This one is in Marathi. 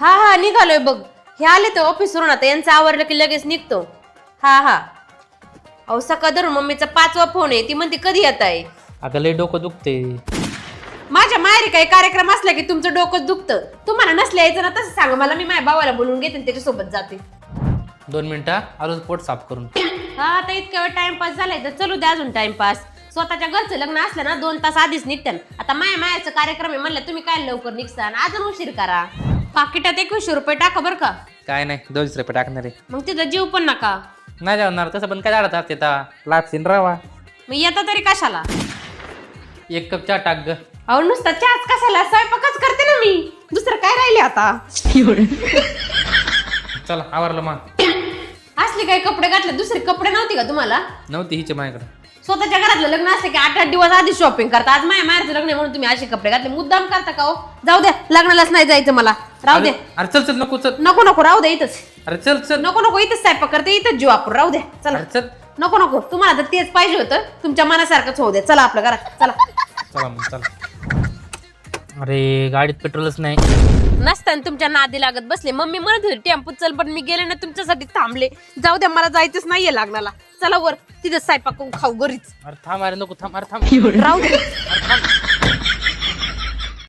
हा हा निघालोय बघ. हे आले तर ऑफिसवरून आता यांचं आवरलं की लगेच निघतो. हा हा. अहो सकाळ धरून मम्मीचा पाचवा फोन आहे. ती म्हणते कधी येत आहे? अगं लय डोकं दुखते माझ्या माहेरी काही कार्यक्रम असला की तुमचं डोकं दुखतं. तुम्हाला नसल्या यायचं ना तसं सांगा. मला मी माझ्या भावाला बोलून घेते आणि त्याच्यासोबत जाते. दोन मिनिटं आलोच पोट साफ करून. हा आता इतक्या वेळ टाइमपास झालाय तर चलू द्या अजून टाइमपास स्वतःच्या घरचं लग्न असलं ना दोन तास आधीच निघत्यान आता माया मायाचा कार्यक्रम आहे म्हणलं तुम्ही काय लवकर निघसान? अजून उशीर करा. पाकिटात एकवीसशे रुपये टाका बरं का. काय नाही दोनशे रुपये टाकणार आहे. मग तिथं जीव पण नका. नाही जाणार तसं पण काय जाणार असते लागशील रावा. मग येता तरी कशाला? एक कप चहा टाक ग. अहो नुसता चहाच कशाला? स्वयंपाकच करते ना मी. दुसरं काय राहिले आता? चला आवरलं मग. असले काही कपडे घातले? दुसरे कपडे नव्हते का तुम्हाला? नव्हती हिच्या माझ्याकडे. स्वतःच्या घरातलं लग्न असले की आठ आठ दिवस आधी शॉपिंग करता. आज माझ्या माहेरचं लग्न आहे म्हणून तुम्ही असे कपडे घातले. मुद्दाम करता का हो? जाऊ द्या लग्नालाच नाही जायचं मला. राहू दे अरे चल चल नको चल. नको नको राहू दे इथंच. अरे चल चल. नको नको इथंच स्वयंपाक करते इथंच जीव आपण राहू द्या चला. अरे चल. नको नको तुम्हाला तर तेच पाहिजे होतं तुमच्या मनासारखंच होऊ द्या. चला आपल्या घरात चला. चला मग चला. अरे गाडीत पेट्रोलच नाही. नसताना तुमच्या नादी लागत बसले. मम्मी म्हणत होती टेम्पो चल पण मी गेले ना तुमच्यासाठी थांबले. जाऊ द्या मला जायचंच नाहीये लग्नाला. चला वर तिथं स्वयंपाक करून खाऊ घरीच. अरे थांब अरे नको थांब अरे थांब. राहू दे. अरे थांब.